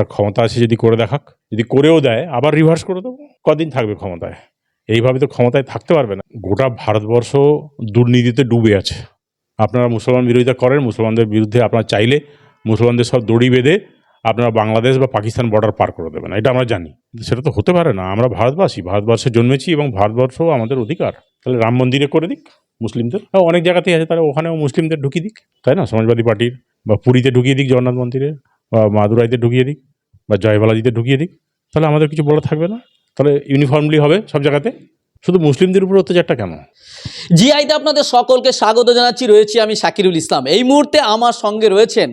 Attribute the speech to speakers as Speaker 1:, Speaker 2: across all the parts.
Speaker 1: তার ক্ষমতা আছে যদি করে দেখাক যদি করেও দেয় আবার রিভার্স করে দেবো কদিন থাকবে ক্ষমতায়? এইভাবে তো ক্ষমতায় থাকতে পারবে না। গোটা ভারতবর্ষ দুর্নীতিতে ডুবে আছে। আপনারা মুসলমান বিরোধিতা করেন মুসলমানদের বিরুদ্ধে আপনারা চাইলে মুসলমানদের সব দড়ি বেঁধে আপনারা বাংলাদেশ বা পাকিস্তান বর্ডার পার করে দেবেন। এটা আমরা জানি। সেটা তো হতে পারে না। আমরা ভারতবাসী ভারতবর্ষে জন্মেছি এবং ভারতবর্ষ আমাদের অধিকার। তাহলে রাম মন্দিরে করে দিক মুসলিমদের। হ্যাঁ, অনেক জায়গাতেই আছে তাহলে ওখানেও মুসলিমদের ঢুকিয়ে দিক। তাই না? সমাজবাদী পার্টির বা পুরীতে ঢুকিয়ে দিক জগন্নাথ মন্দিরে বা মাদুরাইতে ঢুকিয়ে দিক। বা জয়বালাজিতে ঢুকিয়ে দিক তাহলে আমাদের কিছু বলা থাকবে না। তাহলে ইউনিফর্মলি হবে সব জায়গাতে। শুধু মুসলিমদের উপর অত্যাচারটা কেন?
Speaker 2: জিআইতে আপনাদের সকলকে স্বাগত জানাচ্ছি। রয়েছি আমি শাকিরুল ইসলাম। এই মুহূর্তে আমার সঙ্গে রয়েছেন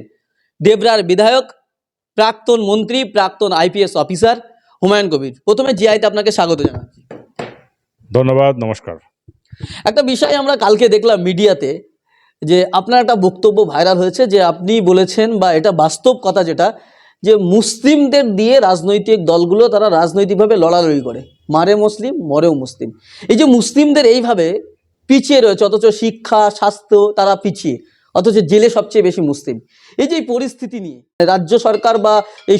Speaker 2: দেবরার বিধায়ক প্রাক্তন মন্ত্রী প্রাক্তন আইপিএস অফিসার হুমায়ুন কবির। প্রথমে জি আইতে আপনাকে স্বাগত জানাচ্ছি।
Speaker 1: ধন্যবাদ নমস্কার।
Speaker 2: একটা বিষয় আমরা কালকে দেখলাম মিডিয়াতে যে আপনার একটা বক্তব্য ভাইরাল হয়েছে যে আপনি বলেছেন বা এটা বাস্তব কথা যেটা যে মুসলিমদের দিয়ে রাজনৈতিক দলগুলো তারা রাজনৈতিকভাবে লড়ালড়ি করে। মারে মুসলিম, মরেও মুসলিম। এই যে মুসলিমদের এইভাবে পিছিয়ে রয়েছে, অথচ শিক্ষা, স্বাস্থ্য তারা পিছিয়ে, অথচ জেলে সবচেয়ে বেশি মুসলিম। এই যে পরিস্থিতি নিয়ে, রাজ্য সরকার বা এই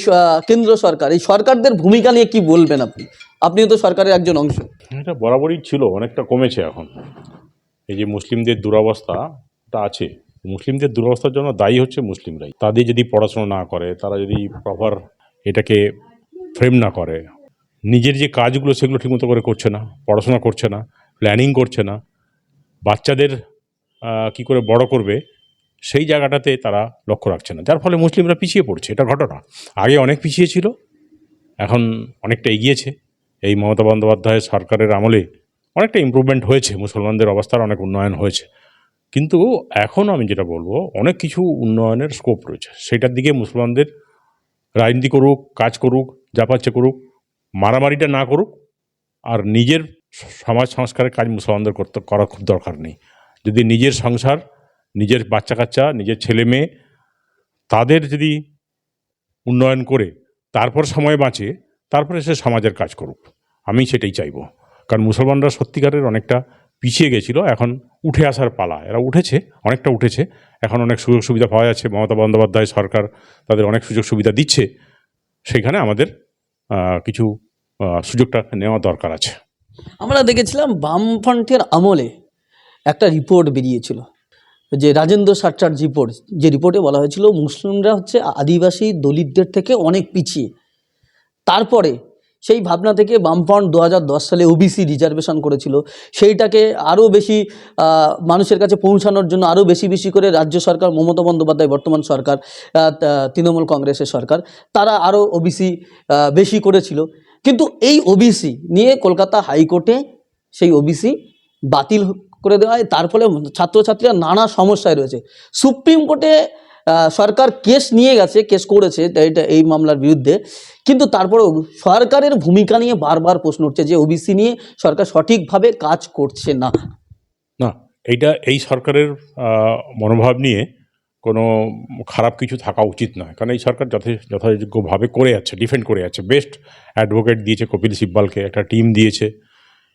Speaker 2: কেন্দ্র সরকার, এই সরকারদের ভূমিকা নিয়ে কি বলবেন আপনি? আপনিও তো সরকারের একজন অংশ।
Speaker 1: এটা বরাবরই ছিল, অনেকটা কমেছে এখন। এই যে মুসলিমদের দুরবস্থাটা আছে। মুসলিমদের দুরবস্থার জন্য দায়ী হচ্ছে মুসলিমরাই। তাদের যদি পড়াশোনা না করে, তারা যদি প্রপার এটাকে ফ্রেম না করে, নিজের যে কাজগুলো সেগুলো ঠিকমতো করে করছে না, পড়াশোনা করছে না প্ল্যানিং করছে না, বাচ্চাদের কি করে বড় করবে, সেই জায়গাটাতে তারা লক্ষ্য রাখছে না। যার ফলে মুসলিমরা পিছিয়ে পড়ছে, এটা ঘটনা। আগে অনেক পিছিয়ে ছিল, এখন অনেকটা এগিয়েছে। এই মমতা বন্দ্যোপাধ্যায়ের সরকারের আমলে অনেকটা ইমপ্রুভমেন্ট হয়েছে, মুসলমানদের অবস্থার অনেক উন্নয়ন হয়েছে। কিন্তু এখন আমি যেটা বলব, অনেক কিছু উন্নয়নের স্কোপ রয়েছে। সেটার দিকে মুসলমানদের রাজনীতি করুক, কাজ করুক যা পাচ্ছে করুক, মারামারিটা না করুক, আর নিজের সমাজ সংস্কারের কাজ মুসলমানদের করতে, করা খুব দরকার নেই। যদি নিজের সংসার, নিজের বাচ্চা কাচ্চা নিজের ছেলে মেয়ে তাদের যদি উন্নয়ন করে, তারপর সময় বাঁচে, তারপরে সে সমাজের কাজ করুক। আমি সেটাই চাইব। কারণ মুসলমানরা সত্যিকারের অনেকটা পিছিয়ে গেছিল, এখন উঠে আসার পালা। এরা উঠেছে, অনেকটা উঠেছে। এখন অনেক সুযোগ সুবিধা পাওয়া যাচ্ছে। মমতা বন্দ্যোপাধ্যায় সরকার তাদের অনেক সুযোগ সুবিধা দিচ্ছে। সেখানে আমাদের কিছু সুযোগটা নেওয়া দরকার আছে।
Speaker 2: আমরা দেখেছিলাম বামফ্রন্টের আমলে একটা রিপোর্ট বেরিয়েছিল। যে রাজেন্দ্র সাট্টার রিপোর্ট যে রিপোর্টে বলা হয়েছিল, মুসলিমরা হচ্ছে আদিবাসী দলিতদের থেকে অনেক পিছিয়ে। তারপরে সেই ভাবনা থেকে বামফ্রন্ট দু সালে ওবিসি রিজার্ভেশন করেছিল। সেইটাকে আরও বেশি মানুষের কাছে পৌঁছানোর জন্য আরও বেশি বেশি করে রাজ্য সরকার, মমতা বন্দ্যোপাধ্যায় বর্তমান সরকার তৃণমূল কংগ্রেসের সরকার, তারা আরও ওবিসি বেশি করেছিল। কিন্তু এই ওবিসি নিয়ে কলকাতা হাইকোর্টে সেই ওবিসি বাতিল করে দেওয়া হয়। তার ফলে ছাত্রছাত্রীরা নানা সমস্যায় রয়েছে। সুপ্রিম কোর্টে সরকার কেস নিয়ে গেছে, কেস করেছে এটা এই মামলার বিরুদ্ধে। কিন্তু তারপরেও সরকারের ভূমিকা নিয়ে বারবার প্রশ্ন উঠছে যে ওবিসি নিয়ে সরকার সঠিকভাবে কাজ করছে না।
Speaker 1: না, এইটা এই সরকারের মনোভাব নিয়ে কোনো খারাপ কিছু থাকা উচিত নয়। কারণ এই সরকার যথে, যথাযোগ্যভাবে করে যাচ্ছে ডিফেন্ড করে যাচ্ছে। বেস্ট অ্যাডভোকেট দিয়েছে কপিল সিব্বালকে, একটা টিম দিয়েছে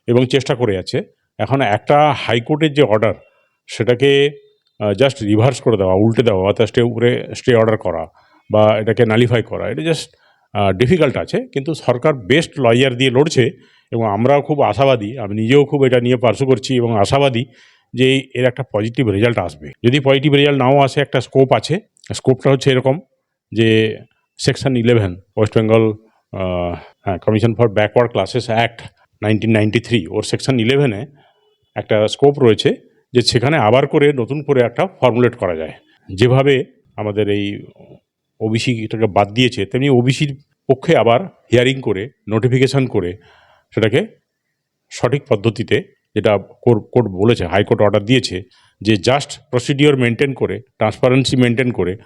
Speaker 1: এবং চেষ্টা করে যাচ্ছে। এখন একটা হাইকোর্টের যে অর্ডার সেটাকে জাস্ট রিভার্স করে দেওয়া, উল্টে দেওয়া, অর্থাৎ স্টে উপরে স্টে অর্ডার করা বা এটাকে নালিফাই করা, এটা জাস্ট ডিফিকাল্ট আছে, কিন্তু সরকার বেস্ট লয়ার দিয়ে লড়ছে এবং আমরাও খুব আশাবাদী, আমি নিজেও খুব এটা নিয়ে পার্শ্ব করছি এবং আশাবাদী যে এর একটা পজিটিভ রেজাল্ট আসবে। যদি পজিটিভ রেজাল্ট নাও আসে, একটা স্কোপ আছে স্কোপটা হচ্ছে এরকম যে section eleven West Bengal commission for backward classes act nineteen ninety three or section ইলেভেনে একটা স্কোপ রয়েছে যে সেখানে আবার করে নতুন করে একটা ফর্মুলেট করা যায়। যেভাবে আমাদের এই ওবিসিটাকে বাদ দিয়েছে, তেমনি ওবিসির পক্ষে আবার হিয়ারিং করে নোটিফিকেশন করে সেটাকে সঠিক পদ্ধতিতে যেটা কোর- কোর্ট বলেছে হাইকোর্ট অর্ডার দিয়েছে যে জাস্ট প্রসিডিওর মেনটেন করে ট্রান্সপারেন্সি মেনটেন করে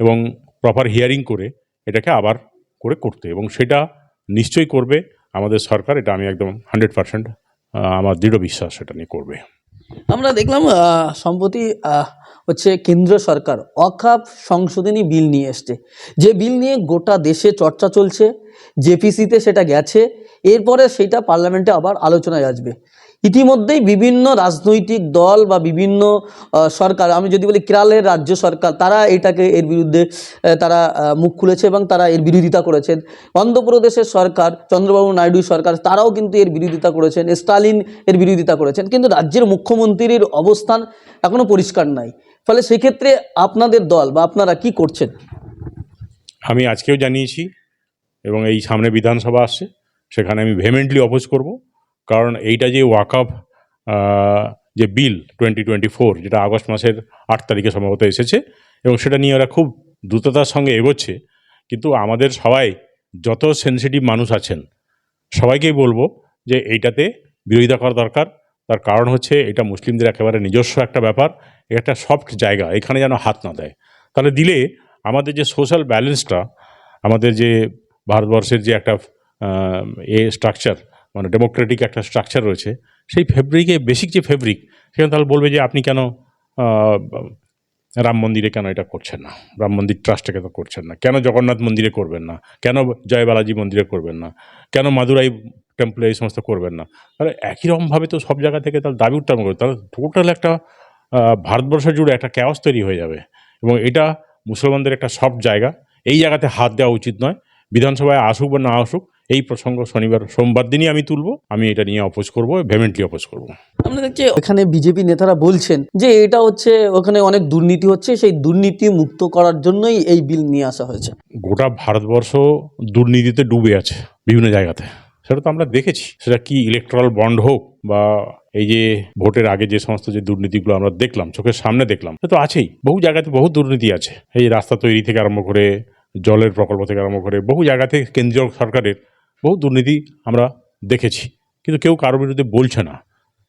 Speaker 1: এবং প্রপার হিয়ারিং করে এটাকে আবার করে করতে এবং সেটা নিশ্চয়ই করবে আমাদের সরকার, এটা আমি একদম হান্ড্রেড পার্সেন্ট আমার দৃঢ় বিশ্বাস সেটা নিয়ে করবে।
Speaker 2: আমরা দেখলাম সম্প্রতি হচ্ছে কেন্দ্র সরকার অখাপ সংশোধনী বিল নিয়ে এসছে। যে বিল নিয়ে গোটা দেশে চর্চা চলছে, জেপিসিতে সেটা গেছে, এরপরে সেটা পার্লামেন্টে আবার আলোচনায় আসবে। ইতিমধ্যেই বিভিন্ন রাজনৈতিক দল বা বিভিন্ন সরকার, আমি যদি বলি কেরালের রাজ্য সরকার, তারা এটাকে এর বিরুদ্ধে তারা মুখ খুলেছে এবং তারা এর বিরোধিতা করেছেন। অন্ধ্রপ্রদেশের সরকার, চন্দ্রবাবু নাইডু সরকার, তারাও কিন্তু এর বিরোধিতা করেছেন, স্টালিন এর বিরোধিতা করেছেন। কিন্তু রাজ্যের মুখ্যমন্ত্রীর অবস্থান এখনও পরিষ্কার নাই। ফলে সেক্ষেত্রে আপনাদের দল বা আপনারা কি করছেন?
Speaker 1: আমি আজকেও জানিয়েছি এবং এই সামনে বিধানসভা আসছে, সেখানে আমি ভেমেন্টলি অপোজ করব। কারণ এইটা যে ওয়াকআপ যে বিল টোয়েন্টি টোয়েন্টি ফোর যেটা আগস্ট মাসের আট তারিখে সম্ভবত এসেছে, এবং সেটা নিয়ে ওরা খুব দ্রুততার সঙ্গে এগোচ্ছে, কিন্তু আমাদের সবাই যত সেনসিটিভ মানুষ আছেন, সবাইকেই বলব যে এইটাতে বিরোধিতা করা দরকার। তার কারণ হচ্ছে এটা মুসলিমদের একেবারে নিজস্ব একটা ব্যাপার, একটা সফট জায়গা, এখানে যেন হাত না দেয়। তাহলে দিলে আমাদের যে সোশ্যাল ব্যালেন্সটা আমাদের যে ভারতবর্ষের যে একটা এ স্ট্রাকচার মানে ডেমোক্রেটিক একটা স্ট্রাকচার রয়েছে, সেই ফেব্রিকে বেসিক যে ফেব্রিক সেখানে তাহলে বলবে যে আপনি কেন রাম মন্দিরে কেন এটা করছেন না? রাম মন্দির ট্রাস্টে কেন করছেন না। কেন জগন্নাথ মন্দিরে করবেন না? কেন জয় বালাজি মন্দিরে করবেন না? কেন মাদুরাই টেম্পলে এই সমস্ত করবেন না? তাহলে একই রকমভাবে তো সব জায়গা থেকে তাহলে দাবি উত্থাপন করবে। তাহলে টোটাল একটা ভারতবর্ষ জুড়ে একটা ক্যাওস তৈরি হয়ে যাবে। এবং এটা মুসলমানদের একটা সব জায়গা। এই জায়গাতে হাত দেওয়া উচিত নয়। বিধানসভায় আসুক বা না আসুক এই প্রসঙ্গ শনিবার সোমবার দিনই আমি তুলব। আমি এটা নিয়ে অপোজ করব ভেমেন্টলি অপোজ করব।
Speaker 2: আমরা দেখছি এখানে বিজেপি নেতারা বলছেন যে এটা হচ্ছে ওখানে অনেক দুর্নীতি হচ্ছে সেই দুর্নীতি মুক্ত করার জন্যই এই বিল নিয়ে আসা হয়েছে।
Speaker 1: গোটা ভারতবর্ষ দুর্নীতিতে ডুবে আছে বিভিন্ন জায়গাতে। সেটা তো আমরা দেখেছি। সেটা কি ইলেকট্রাল বন্ড হোক বা এই যে ভোটের আগে যে সমস্ত যে দুর্নীতিগুলো আমরা দেখলাম চোখের সামনে দেখলাম সে তো আছেই। বহু জায়গাতে বহু দুর্নীতি আছে। এই রাস্তা তৈরি থেকে আরম্ভ করে জলের প্রকল্প থেকে আরম্ভ করে বহু জায়গাতে কেন্দ্রীয় সরকারের বহু দুর্নীতি আমরা দেখেছি, কিন্তু কেউ কারোর বিরুদ্ধে বলছে না।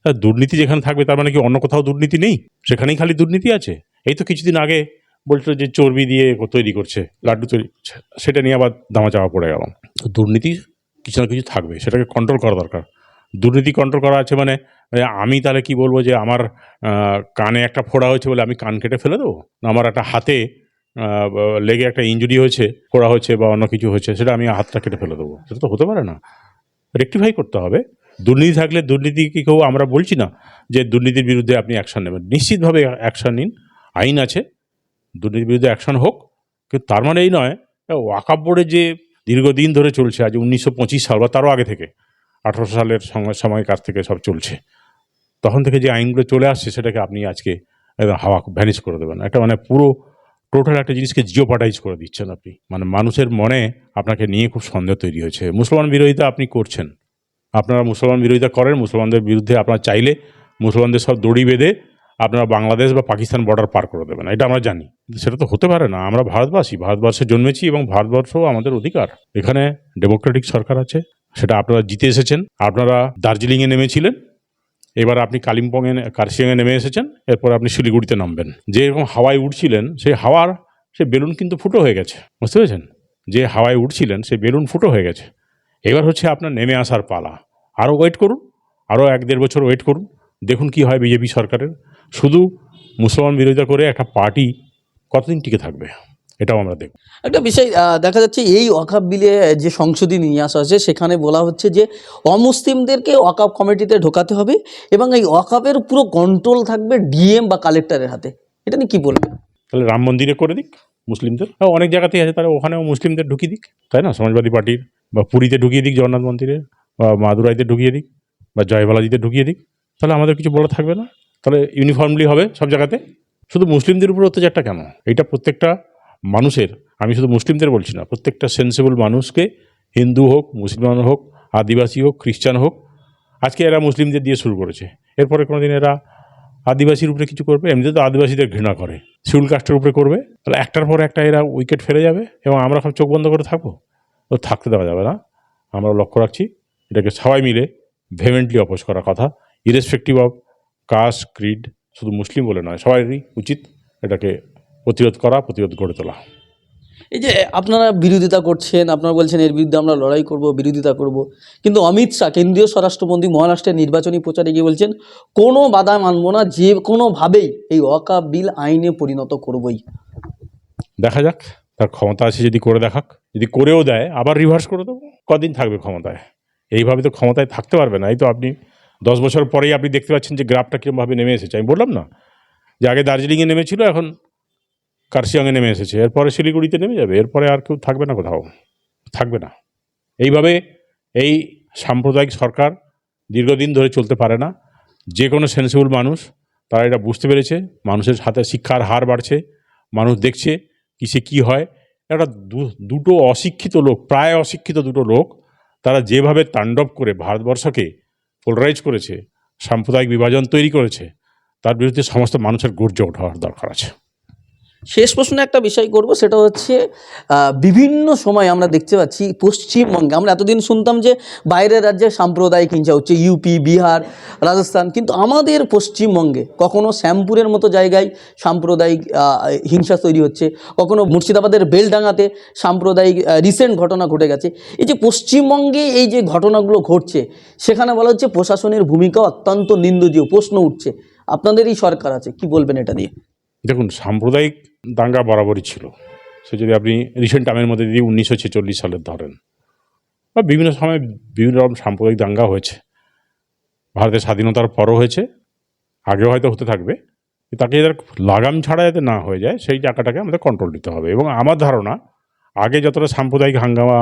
Speaker 1: দুর্নীতি যেখানে থাকবে তার মানে কি অন্য কোথাও দুর্নীতি নেই? সেখানেই খালি দুর্নীতি আছে? এই তো কিছুদিন আগে বলছিল যে চর্বি দিয়ে তৈরি করছে, লাড্ডু তৈরি, সেটা নিয়ে আবার দামা চাপা পড়ে গেলাম। দুর্নীতি কিছু না কিছু থাকবে, সেটাকে কন্ট্রোল করা দরকার। দুর্নীতি কন্ট্রোল করা আছে মানে আমি তাহলে কি বলব যে আমার কানে একটা ফোড়া হয়েছে বলে আমি কান কেটে ফেলে দেবো? না আমার একটা হাতে লেগে একটা ইঞ্জুরি হয়েছে ফোড়া হয়েছে বা অন্য কিছু হয়েছে, সেটা আমি হাতটা কেটে ফেলে দেবো। সেটা তো হতে পারে না। রেকটিফাই করতে হবে। দুর্নীতি থাকলে দুর্নীতি কি কেউ আমরা বলছি না যে দুর্নীতির বিরুদ্ধে আপনি অ্যাকশন নেবেন। নিশ্চিতভাবে অ্যাকশন নিন। আইন আছে। দুর্নীতির বিরুদ্ধে অ্যাকশন হোক। কিন্তু তার মানে এই নয় ওয়াকাপ বোর্ডে যে দীর্ঘদিন ধরে চলছে, আজ উনিশশো পঁচিশ সাল বা তারও আগে থেকে আঠারোশো সালের সময় সময় কাছ থেকে সব চলছে। তখন থেকে যে আইনগুলো চলে আসছে, সেটাকে আপনি আজকে একদম হাওয়া ভ্যানিশ করে দেবেন। একটা মানে পুরো টোটাল একটা জিনিসকে জিওপাটাইজ করে দিচ্ছেন আপনি। মানে মানুষের মনে আপনাকে নিয়ে খুব সন্দেহ তৈরি হয়েছে। মুসলমান বিরোধিতা আপনি করছেন। আপনারা মুসলমান বিরোধিতা করেন, মুসলমানদের বিরুদ্ধে আপনারা চাইলে মুসলমানদের সব দড়ি বেঁধে আপনারা বাংলাদেশ বা পাকিস্তান বর্ডার পার করে দেবেন। এটা আমরা জানি। সেটা তো হতে পারে না। আমরা ভারতবাসী। ভারতবর্ষে জন্মেছি এবং ভারতবর্ষ আমাদের অধিকার। এখানে ডেমোক্রেটিক সরকার আছে। সেটা আপনারা জিতে এসেছেন। আপনারা দার্জিলিংয়ে নেমেছিলেন। এবার আপনি কালিম্পংয়ে কার্শিয়াংয়ে নেমে এসেছেন, এরপর আপনি শিলিগুড়িতে নামবেন। যে এরকম হাওয়ায় উঠছিলেন সেই হাওয়ার, সে বেলুন কিন্তু ফুটো হয়ে গেছে। বুঝতে পেরেছেন? যে হাওয়ায় উঠছিলেন সেই বেলুন ফুটো হয়ে গেছে। এবার হচ্ছে আপনার নেমে আসার পালা। আরও ওয়েট করুন আরও এক দেড় বছর ওয়েট করুন, দেখুন কি হয় বিজেপি সরকারের। শুধু মুসলমান বিরোধিতা করে একটা পার্টি কতদিন টিকে থাকবে? এটাও আমরা দেখব।
Speaker 2: একটা বিষয় দেখা যাচ্ছে এই ওয়াকাপ বিলে যে সংশোধনী নিয়ে আসা হয়েছে সেখানে বলা হচ্ছে যে অমুসলিমদেরকে ওয়াকাপ কমিটিতে ঢোকাতে হবে এবং এই ওয়াকাপের পুরো কন্ট্রোল থাকবে ডিএম বা কালেক্টরের হাতে। এটা নিয়ে কি বলবেন?
Speaker 1: তাহলে রাম মন্দিরে করে দিক মুসলিমদের। হ্যাঁ, অনেক জায়গাতেই আছে তাহলে ওখানেও মুসলিমদের ঢুকিয়ে দিক তাই না? সমাজবাদী পার্টির বা পুরীতে ঢুকিয়ে দিক জগন্নাথ মন্দিরে বা মাদুরাইতে ঢুকিয়ে দিক বা জয়বালাজিতে ঢুকিয়ে দিক। তাহলে আমাদের কিছু বলা থাকবে না। তাহলে ইউনিফর্মলি হবে সব জায়গাতে। শুধু মুসলিমদের উপর অত্যাচারটা কেন? এটা প্রত্যেকটা মানুষের, আমি শুধু মুসলিমদের বলছি না, প্রত্যেকটা সেন্সিবল মানুষকে, হিন্দু হোক, মুসলমান হোক, আদিবাসী হোক, খ্রিস্টান হোক, আজকে এরা মুসলিমদের দিয়ে শুরু করেছে। এরপরে কোনো দিন এরা আদিবাসীর উপরে কিছু করবে? এমনিতে তো আদিবাসীদের ঘৃণা করে। শিউল কাস্টের উপরে করবে। তাহলে একটার পর একটা এরা উইকেট ফেলে যাবে এবং আমরা সব চোখ বন্ধ করে থাকব? তো থাকতে দেওয়া যাবে না। আমরা লক্ষ্য রাখছি, এটাকে সবাই মিলে ভেমেন্টলি অপোজ করার কথা ইরেসপেক্টিভ অফ কাস্ট ক্রিড শুধু মুসলিম বলে নয়, সবারই উচিত এটাকে প্রতিরোধ করা প্রতিরোধ গড়ে তোলা।
Speaker 2: এই যে আপনারা বিরোধিতা করছেন আপনারা বলছেন এর বিরুদ্ধে আমরা লড়াই করব বিরোধিতা করব কিন্তু অমিত শাহ কেন্দ্রীয় স্বরাষ্ট্রমন্ত্রী মহারাষ্ট্রের নির্বাচনী প্রচারে গিয়ে বলছেন কোনো বাধা মানব না যে কোনোভাবেই এই ওয়াকাপ বিল আইনে পরিণত করবই।
Speaker 1: দেখা যাক তার ক্ষমতা আছে যদি করে দেখাক যদি করেও দেয় আবার রিভার্স করে দেবো। কদিন থাকবে ক্ষমতায়? এইভাবে তো ক্ষমতায় থাকতে পারবে না এই তো আপনি দশ বছর পরেই আপনি দেখতে পাচ্ছেন যে গ্রাফটা কীরকমভাবে নেমে এসেছে। আমি বললাম না যে আগে দার্জিলিংয়ে নেমেছিল এখন কার্শিয়াংয়ে নেমে এসেছে। এরপরে শিলিগুড়িতে নেমে যাবে। এরপরে আর কেউ থাকবে না কোথাও। থাকবে না। এইভাবে এই সাম্প্রদায়িক সরকার দীর্ঘদিন ধরে চলতে পারে না। যে কোনো সেন্সিবল মানুষ, তারা এটা বুঝতে পেরেছে। মানুষের হাতে শিক্ষার হার বাড়ছে। মানুষ দেখছে কিসে কি হয়। একটা দুটো অশিক্ষিত লোক, প্রায় অশিক্ষিত দুটো লোক, তারা যেভাবে তাণ্ডব করে ভারতবর্ষকে পোলারাইজ করেছে, সাম্প্রদায়িক বিভাজন তৈরি করেছে, তার বিরুদ্ধে সমস্ত মানুষের গর্জে ওঠার দরকার আছে।
Speaker 2: শেষ প্রশ্নে একটা বিষয় করব, সেটা হচ্ছে বিভিন্ন সময় আমরা দেখতে পাচ্ছি পশ্চিমবঙ্গে, আমরা এতদিন শুনতাম যে বাইরের রাজ্যে সাম্প্রদায়িক হিংসা, হচ্ছে ইউপি বিহার, রাজস্থান, কিন্তু আমাদের পশ্চিমবঙ্গে কখনো শ্যামপুরের মতো জায়গায় সাম্প্রদায়িক হিংসা তৈরি হচ্ছে, কখনো মুর্শিদাবাদের বেলডাঙাতে সাম্প্রদায়িক রিসেন্ট ঘটনা ঘটে গেছে। এই যে পশ্চিমবঙ্গে এই যে ঘটনাগুলো ঘটছে, সেখানে বলা হচ্ছে প্রশাসনের ভূমিকা অত্যন্ত নিন্দনীয়, প্রশ্ন উঠছে। আপনাদেরই সরকার আছে, কি বলবেন এটা নিয়ে?
Speaker 1: দেখুন, সাম্প্রদায়িক দাঙ্গা বরাবরই ছিল। সে যদি আপনি রিসেন্ট টাইমের মধ্যে যদি উনিশশো ছেচল্লিশ সালের ধরেন, বা বিভিন্ন সময় বিভিন্ন রকম সাম্প্রদায়িক দাঙ্গা হয়েছে। ভারতের স্বাধীনতার পরও হয়েছে, আগেও হয়তো হতে থাকবে। তাকে এদের লাগাম ছাড়া যাতে না হয়ে যায়, সেই জায়গাটাকে আমাদের কন্ট্রোল দিতে হবে। এবং আমার ধারণা, আগে যতটা সাম্প্রদায়িক হাঙ্গামা,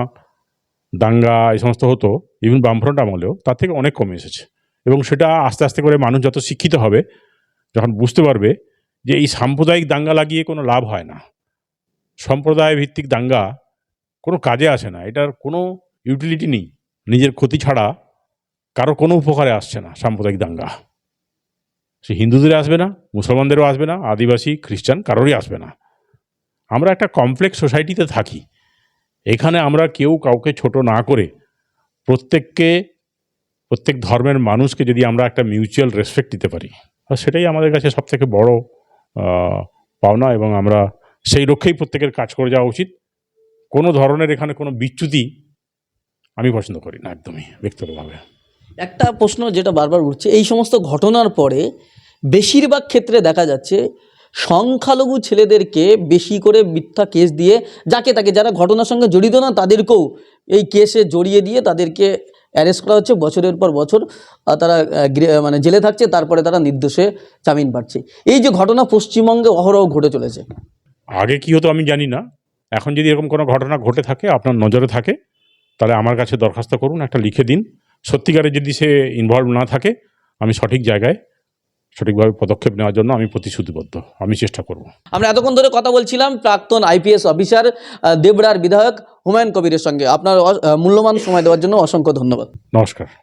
Speaker 1: দাঙ্গা এই সমস্ত হতো ইভেন বামফ্রন্ট আমলেও, তার থেকে অনেক কমে এসেছে। এবং সেটা আস্তে আস্তে করে মানুষ যত শিক্ষিত হবে, যখন বুঝতে পারবে যে এই সাম্প্রদায়িক দাঙ্গা লাগিয়ে কোনো লাভ হয় না। সম্প্রদায় ভিত্তিক দাঙ্গা কোনো কাজে আসে না। এটার কোনো ইউটিলিটি নেই। নিজের ক্ষতি ছাড়া কারও কোনো উপকারে আসছে না সাম্প্রদায়িক দাঙ্গা। সে হিন্দুদের আসবে না, মুসলমানদেরও আসবে না, আদিবাসী, খ্রিস্টান কারোরই আসবে না। আমরা একটা কমপ্লেক্স সোসাইটিতে থাকি। এখানে আমরা কেউ কাউকে ছোট না করে প্রত্যেককে, প্রত্যেক ধর্মের মানুষকে যদি আমরা একটা মিউচুয়াল রেসপেক্ট দিতে পারি, আর সেটাই আমাদের কাছে সব থেকে বড় পাওনা এবং আমরা সেই লক্ষ্যেই প্রত্যেকের কাজ করে যাওয়া উচিত। কোনো ধরনের এখানে কোনো বিচ্যুতি আমি পছন্দ করি না, একদমই ব্যক্তিগতভাবে।
Speaker 2: একটা প্রশ্ন যেটা বারবার উঠছে, এই সমস্ত ঘটনার পরে বেশিরভাগ ক্ষেত্রে দেখা যাচ্ছে সংখ্যালঘু ছেলেদেরকে বেশি করে মিথ্যা কেস দিয়ে, যাকে তাকে যারা ঘটনার সঙ্গে জড়িত না, তাদেরকেও এই কেসে জড়িয়ে দিয়ে তাদেরকে অ্যারেস্ট করা হচ্ছে বছরের পর বছর তারা মানে জেলে থাকছে তারপরে তারা নির্দোষে জামিন পাচ্ছে। এই যে ঘটনা পশ্চিমবঙ্গে অহরহ ঘটে চলেছে।
Speaker 1: আগে কি হতো আমি জানি না। এখন যদি এরকম কোনো ঘটনা ঘটে থাকে আপনার নজরে থাকে তাহলে আমার কাছে দরখাস্ত করুন একটা লিখে দিন। সত্যিকারে যদি সে ইনভলভ না থাকে আমি সঠিক জায়গায় সঠিকভাবে পদক্ষেপ নেওয়ার জন্য আমি প্রতিশ্রুতিবদ্ধ। আমি চেষ্টা করব।
Speaker 2: আমরা এতক্ষণ ধরে কথা বলছিলাম প্রাক্তন আইপিএস অফিসার দেবরার বিধায়ক হুমায়ুন কবিরের সঙ্গে আপনার মূল্যবান সময় দেওয়ার জন্য অসংখ্য ধন্যবাদ।
Speaker 1: নমস্কার।